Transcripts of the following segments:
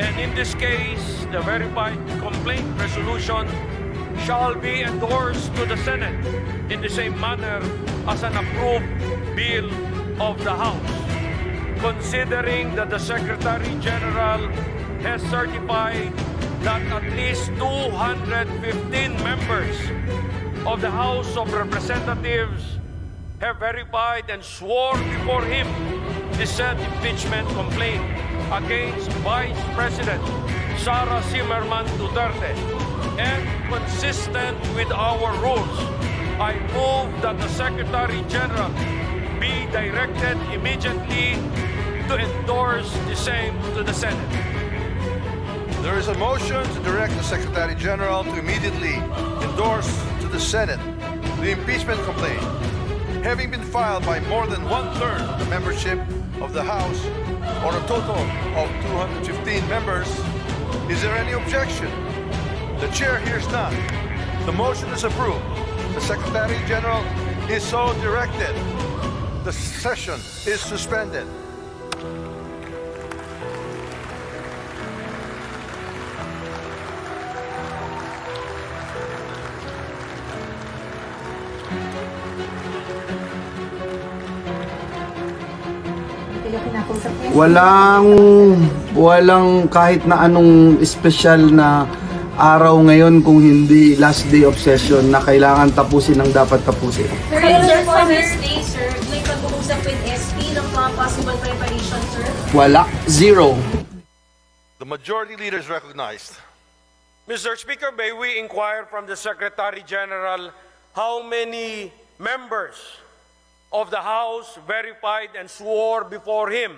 And in this case, the verified complaint resolution shall be endorsed to the Senate in the same manner as an approved bill of the House. Considering that the Secretary General has certified that at least 215 members of the House of Representatives have verified and swore before him the said impeachment complaint against Vice President Sara Zimmerman Duterte. And consistent with our rules, I move that the Secretary General be directed immediately to endorse the same to the Senate. There is a motion to direct the Secretary General to immediately endorse to the Senate the impeachment complaint, having been filed by more than one third of the membership of the House, or a total of 215 members. Is there any objection? The chair hears none. The motion is approved. The Secretary General is so directed. The session is suspended. Walang walang kahit na anong espesyal na araw ngayon kung hindi last day of session na kailangan tapusin ang dapat tapusin. Sir, sir, for this day, sir, may pag-uusap with SP ng mga possible preparation, sir. Wala. Zero. The majority leader is recognized. Mr. Speaker, may we inquire from the Secretary General how many members of the House verified and swore before him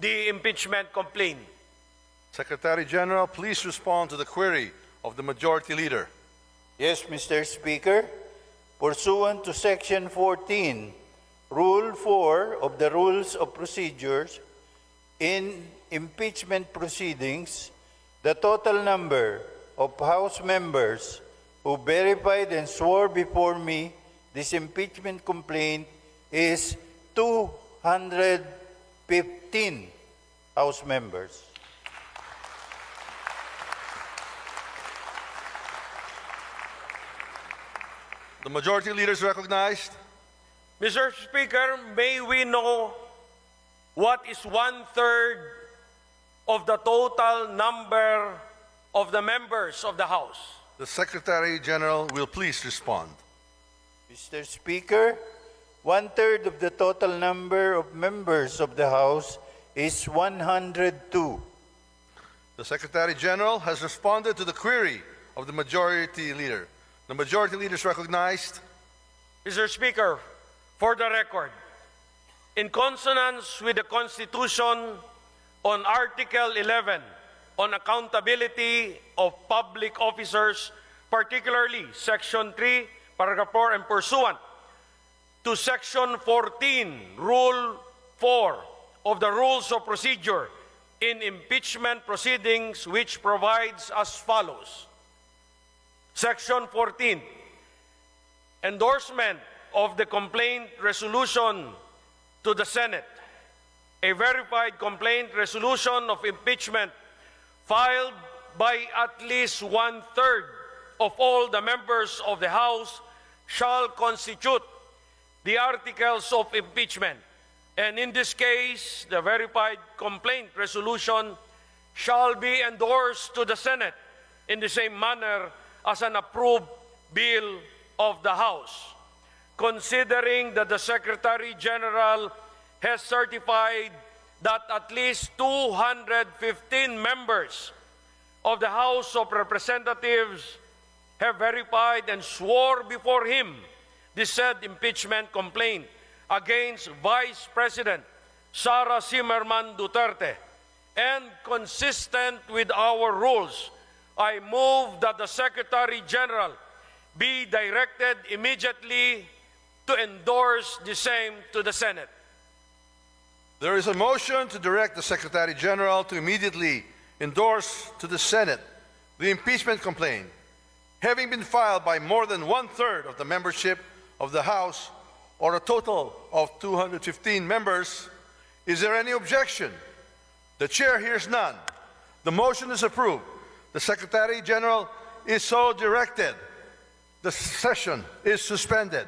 the impeachment complaint? Secretary General, please respond to the query of the majority leader. Yes, Mr. Speaker. Pursuant to Section 14, Rule 4 of the Rules of Procedures, in impeachment proceedings, the total number of House members who verified and swore before me this impeachment complaint is 215 House members. The majority leader is recognized. Mr. Speaker, may we know what is one third of the total number of the members of the House? The Secretary General will please respond. Mr. Speaker, one third of the total number of members of the House is 102. The Secretary General has responded to the query of the majority leader. The majority leader is recognized. Mr. Speaker, for the record, in consonance with the Constitution on Article 11 on accountability of public officers, particularly Section 3, Paragraph 4, and pursuant to Section 14, Rule 4 of the Rules of Procedure in impeachment proceedings, which provides as follows. Section 14, endorsement of the complaint resolution to the Senate. A verified complaint resolution of impeachment filed by at least one third of all the members of the House shall constitute the articles of impeachment. And in this case, the verified complaint resolution shall be endorsed to the Senate in the same manner as an approved bill of the House. Considering that the Secretary General has certified that at least 215 members of the House of Representatives have verified and swore before him the said impeachment complaint against Vice President Sara Zimmerman Duterte. And consistent with our rules, I move that the Secretary General be directed immediately to endorse the same to the Senate. There is a motion to direct the Secretary General to immediately endorse to the Senate the impeachment complaint, having been filed by more than one third of the membership of the House, or a total of 215 members. Is there any objection? The chair hears none. The motion is approved. The Secretary General is so directed. The session is suspended.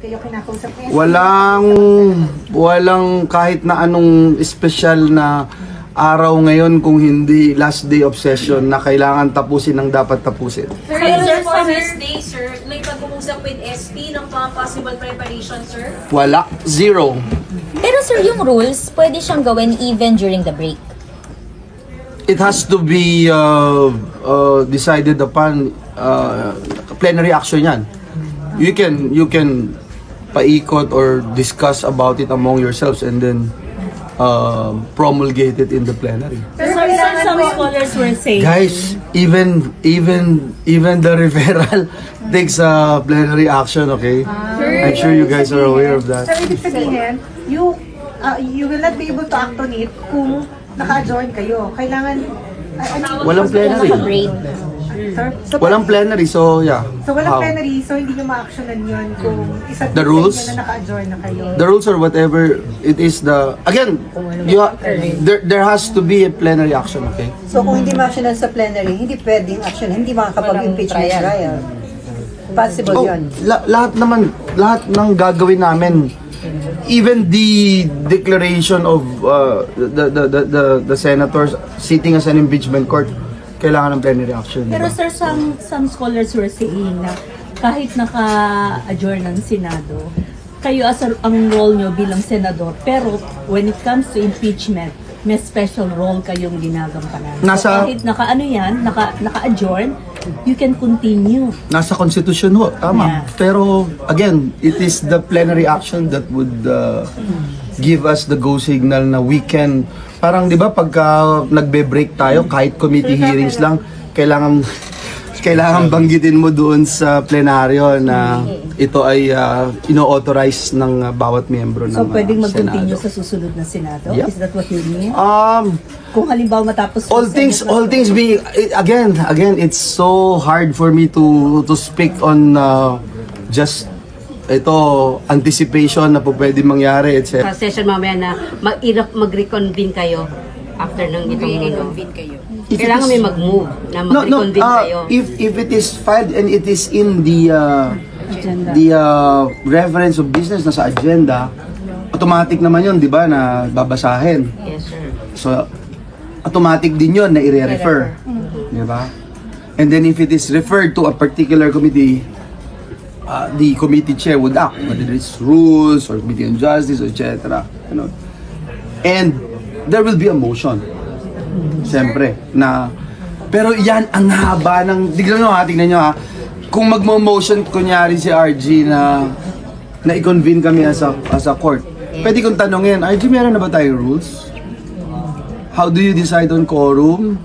Kayo kinakausap SB. Walang walang kahit na anong special na araw ngayon kung hindi last day of session na kailangan tapusin ng dapat tapusin. Sir, sir, for this day, sir, may pag-uusap with SP ng mga possible preparation, sir? Wala, zero. Pero sir, yung rules, pwede siyang gawin even during the break. It has to be uh, uh, decided upon uh, plenary action yan. You can you can paikot or discuss about it among yourselves and then uh, promulgate it in the plenary. Pero kailangan some po, scholars were saying, Guys, even even even the referral takes a plenary action, okay? I'm sure you guys are aware of that. Sir, ibig sabihin, you, uh, you will not be able to act on it kung naka-join kayo. Kailangan, I mean, Walang plenary. Sir, so, Walang plenary, so yeah. so walang How? plenary, so hindi nyo ma-actionan yun kung isa The rules? na naka-join na kayo. The rules or whatever it is the again, you ha- there there has to be a plenary action, okay? So kung hindi ma-actionan sa plenary, hindi pwedeng action, hindi makakapag-impeachment trial. Possible Oh, yun. la- lahat naman, lahat ng gagawin namin, even the declaration of uh, the, the, the, the, the senators sitting as an impeachment court, kailangan ng plenary action. pero diba? sir, some, some scholars were saying na kahit naka-adjourn ng Senado, kayo as a, ang role nyo bilang senador, pero when it comes to impeachment, may special role kayong ginagampanan. Nasa- so kahit naka ano yan, naka, naka-adjourn, you can continue. Nasa constitution ho, tama. Yeah. Pero again, it is the plenary action that would uh, give us the go signal na we can, parang di ba pagka nagbe-break tayo, kahit committee hearings lang, kailangan kailangan banggitin mo doon sa plenaryo na ito ay uh, ino-authorize ng uh, bawat miyembro ng So uh, pwedeng mag-continue Senado. sa susunod na Senado? Yep. Is that what you mean? Um, Kung halimbawa matapos all things Senate all things being again again it's so hard for me to to speak on uh, just ito anticipation na po pwede mangyari etc. sa session mamaya na mag mag-reconvene kayo after ng itong reconvene kayo. If Kailangan is- may mag-move na No no mag-reconvene uh, kayo. if if it is filed and it is in the uh, Agenda. the uh, reference of business na sa agenda automatic naman yun di ba na babasahin yes, sir. So, automatic din yun na i-refer. Di ba? And then if it is referred to a particular committee, uh, the committee chair would act, whether it's rules or committee on justice, etc. You know. And there will be a motion. Siyempre, na pero yan ang haba ng tignan nyo ha, tignan nyo ha. Kung magmo-motion kunyari si RG na na i-convene kami as a, as a court. Pwede kong tanongin, RG, meron na ba tayong rules? How do you decide on quorum?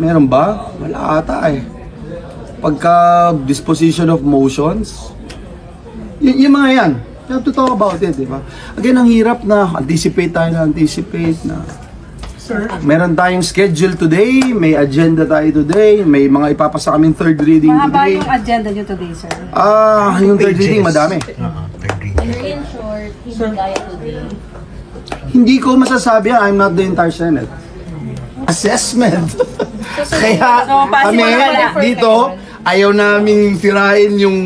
Meron ba? Wala ata eh. Pagka disposition of motions, y- yung mga yan, you have to talk about it, di ba? Again, ang hirap na anticipate tayo na anticipate na Meron tayong schedule today, may agenda tayo today, may mga ipapasa kaming third reading Mahaba today. yung agenda nyo today, sir. Ah, yung third reading madami. In short, hindi kaya today. Hindi ko masasabi yan, I'm not the entire Senate. Assessment. Kaya kami dito, ayaw namin tirain yung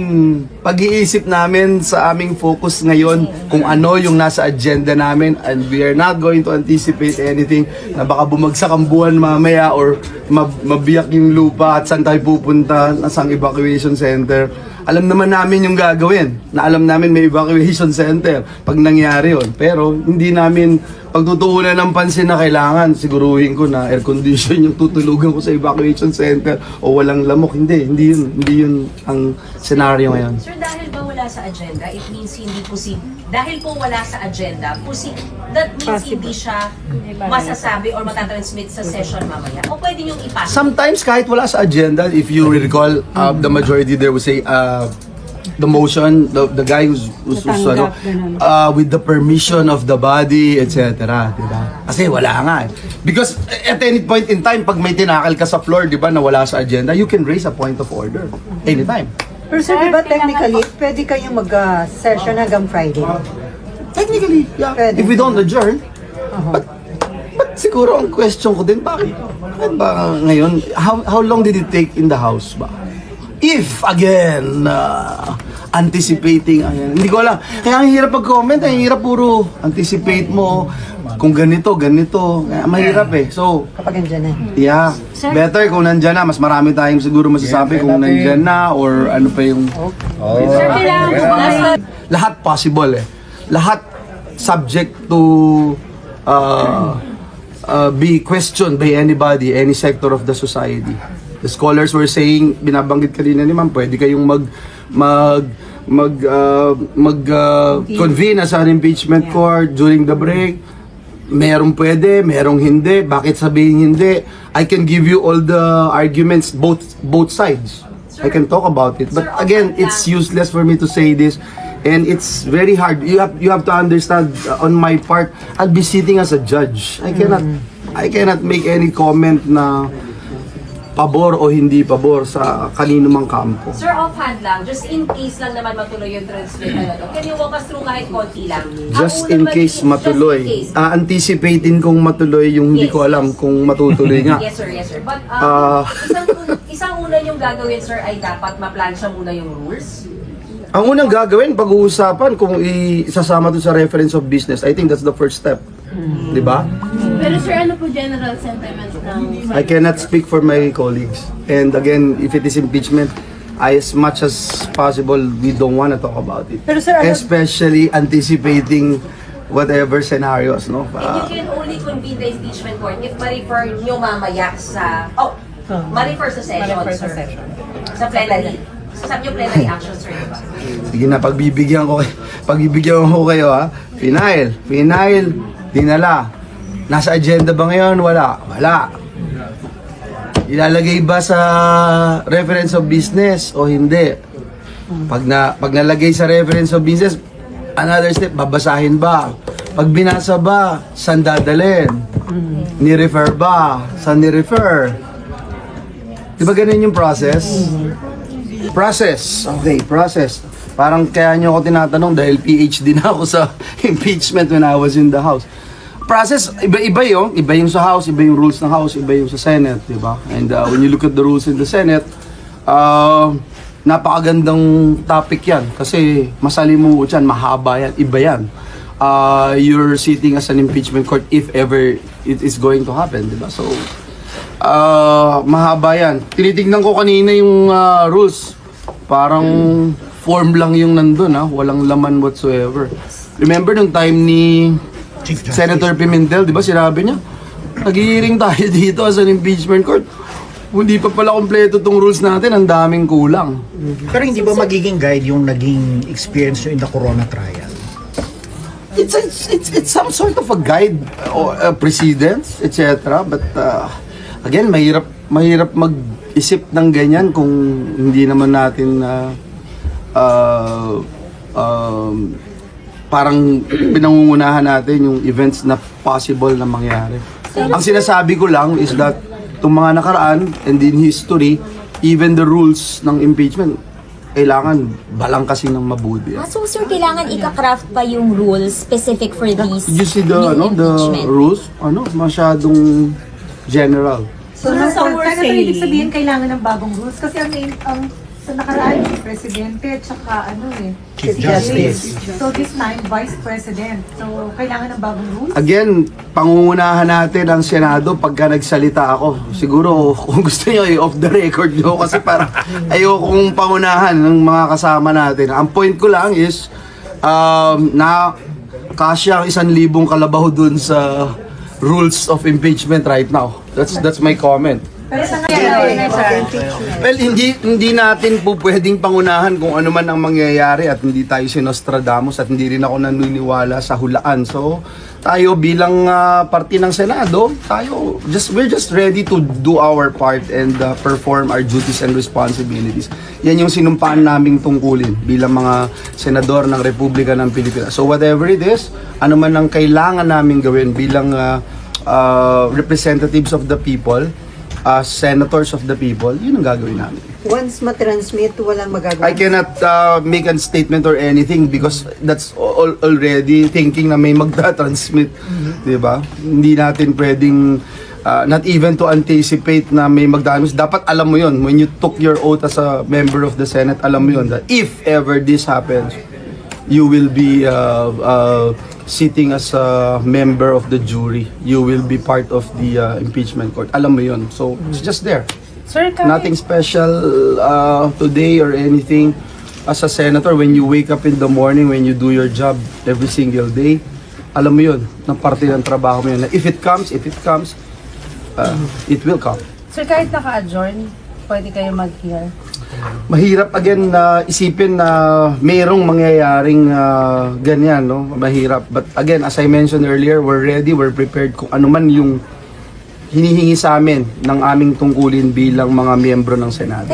pag-iisip namin sa aming focus ngayon kung ano yung nasa agenda namin. And we are not going to anticipate anything na baka bumagsak ang buwan mamaya or mab- mabiyak yung lupa at saan tayo pupunta, nasang evacuation center. Alam naman namin yung gagawin, na alam namin may evacuation center pag nangyari yon Pero hindi namin pagtutuunan ng pansin na kailangan, siguruhin ko na air condition yung tutulugan ko sa evacuation center o walang lamok. Hindi, hindi yun, hindi yun ang scenario ngayon. Sir, dahil ba wala sa agenda, it means hindi posible. Dahil po wala sa agenda, posi- that means hindi siya masasabi or matatransmit sa session mamaya. O pwede niyong ipasa. Sometimes kahit wala sa agenda, if you recall, uh, the majority there will say, uh, the motion, the, the guy who's, who's, who's ano, uh, with the permission of the body, etc. Diba? Kasi wala nga eh. Because at any point in time, pag may tinakal ka sa floor, di ba, na wala sa agenda, you can raise a point of order. Anytime. Pero sir, di ba technically, pwede kayong mag-session hanggang Friday? Technically, yeah. Pwede. If we don't adjourn, but, but siguro ang question ko din, bakit, bakit ba ngayon, how, how long did it take in the house ba? If, again, uh, anticipating, ayan, hindi ko alam. Kaya ang hirap pag-comment, ang hirap puro anticipate mo, kung ganito, ganito, Kaya mahirap eh. So, Kapag andyan na. yeah, better kung nandyan na, mas marami tayong siguro masasabi kung nandyan na, or ano pa yung... Sir, kailangan po ba lahat possible eh. Lahat subject to uh, uh, be questioned by anybody, any sector of the society. The scholars were saying, binabanggit kanina ni ma'am, pwede kayong mag mag mag uh, mag uh, convene as an impeachment court during the break. Merong pwede, merong hindi. Bakit sabihin hindi? I can give you all the arguments both both sides. I can talk about it. But again, it's useless for me to say this. And it's very hard. You have you have to understand uh, on my part, I'll be sitting as a judge. I cannot I cannot make any comment na pabor o hindi pabor sa kanino mang kampo. Sir, offhand lang, just in case lang naman matuloy yung transmit na to, can you walk us through kahit konti lang? Ang Just in case matuloy. Just in case. Ah, anticipating kung matuloy yung hindi Yes, ko alam kung matutuloy nga. Yes sir, yes sir. But Ah. um, isang, isang una yung gagawin sir ay dapat ma-plansya muna yung rules. Ang unang gagawin, pag-uusapan kung isasama to sa reference of business. I think that's the first step. Di ba? Pero sir, ano po general sentiment ng... I cannot speak for my colleagues. And again, if it is impeachment, I, as much as possible, we don't want to talk about it. Pero sir, ano- Especially anticipating whatever scenarios, no? And you can only convene the impeachment court if ma-refer nyo mamaya sa... Oh, ma-refer sa session, sir. Sa plenary. Sabi nyo plenary action, sir, diba? Sige na, pagbibigyan ko, pagbibigyan ko kayo ha. Final, final, dinala. Nasa agenda ba ngayon? Wala. Wala. Ilalagay ba sa reference of business o hindi? Pag na pag nalagay sa reference of business, another step, babasahin ba? Pag binasa ba, saan dadalhin? Ni-refer ba? Saan ni-refer? Di ba ganun yung process? Process. Okay, process. Parang kaya nyo ako tinatanong dahil PhD na ako sa impeachment when I was in the House. Process, iba-iba yung, iba yung sa House, iba yung rules ng House, iba yung sa Senate, di ba? And uh, when you look at the rules in the Senate, uh, napakagandang topic yan kasi masalimuot yan, mahaba yan, iba yan. Uh, you're sitting as an impeachment court if ever it is going to happen, di ba? So, Ah, mahaba yan. Tinitignan ko kanina yung ah, rules. Parang form lang yung nandun ha. Walang laman whatsoever. Remember nung time ni Senator Pimentel, di ba sinabi niya? Nag-hearing tayo dito as an impeachment court. Hindi pa pala kompleto tong rules natin, ang daming kulang. Pero hindi ba magiging guide yung naging experience nyo in the Corona trial? It's, it's, it's, it's some sort of a guide or uh, precedence, etc. But uh, again, mahirap mahirap mag-isip ng ganyan kung hindi naman natin na uh, um, parang pinangungunahan natin yung events na possible na mangyari. Ang sinasabi ko lang is that itong mga nakaraan and in history, even the rules ng impeachment, kailangan balang kasi ng mabuti. Ah, so sir, kailangan ika-craft pa yung rules specific for these Did you see the new ano the impeachment? rules? Ano masyadong general. So, Some so were Senator, ibig saying- sabihin kailangan ng bagong rules kasi ang main, ang sa nakaraan, si Presidente, tsaka ano eh, Chief si Justice. So this time, Vice President. So kailangan ng bagong rules? Again, pangungunahan natin ang Senado pagka nagsalita ako. Siguro kung gusto niyo i-off the record niyo kasi para ayokong pangunahan ng mga kasama natin. Ang point ko lang is um, na kasya ang isang libong kalabaw dun sa rules of impeachment right now. That's that's my comment. Pero sa ngayon, Well, hindi hindi natin po pwedeng pangunahan kung ano man ang mangyayari at hindi tayo si Nostradamus at hindi rin ako naniniwala sa hulaan. So, tayo bilang ah, parte ng Senado, tayo just we're just ready to do our part and ah, perform our duties and responsibilities. Yan yung sinumpaan naming tungkulin bilang mga senador ng Republika ng Pilipinas. So whatever it is, ano man ang kailangan namin gawin bilang ah, ah, representatives of the people, as senators of the people, yun ang gagawin namin. Once matransmit, walang magagawa. I cannot uh, make a statement or anything because that's al- already thinking na may magta-transmit, 'di ba? Hindi natin pwedeng uh, not even to anticipate na may magdanos. Dapat alam mo 'yon when you took your oath as a member of the Senate, alam mo 'yon that if ever this happens, you will be uh, uh, sitting as a member of the jury. You will be part of the uh, impeachment court. Alam mo 'yon. So, it's just there. Sir, kahit, Nothing special uh, today or anything. As a senator, when you wake up in the morning, when you do your job every single day, alam mo yun, ng parte ng trabaho mo yun. If it comes, if it comes, uh, it will come. sir, kahit naka-adjourn, pwede kayo mag-hear. Mahirap again na isipin na mayroong mangyayaring uh, ganyan, no? Mahirap. But again, as I mentioned earlier, we're ready, we're prepared kung ano man yung hinihingi sa amin ng aming tungkulin bilang mga miyembro ng Senado.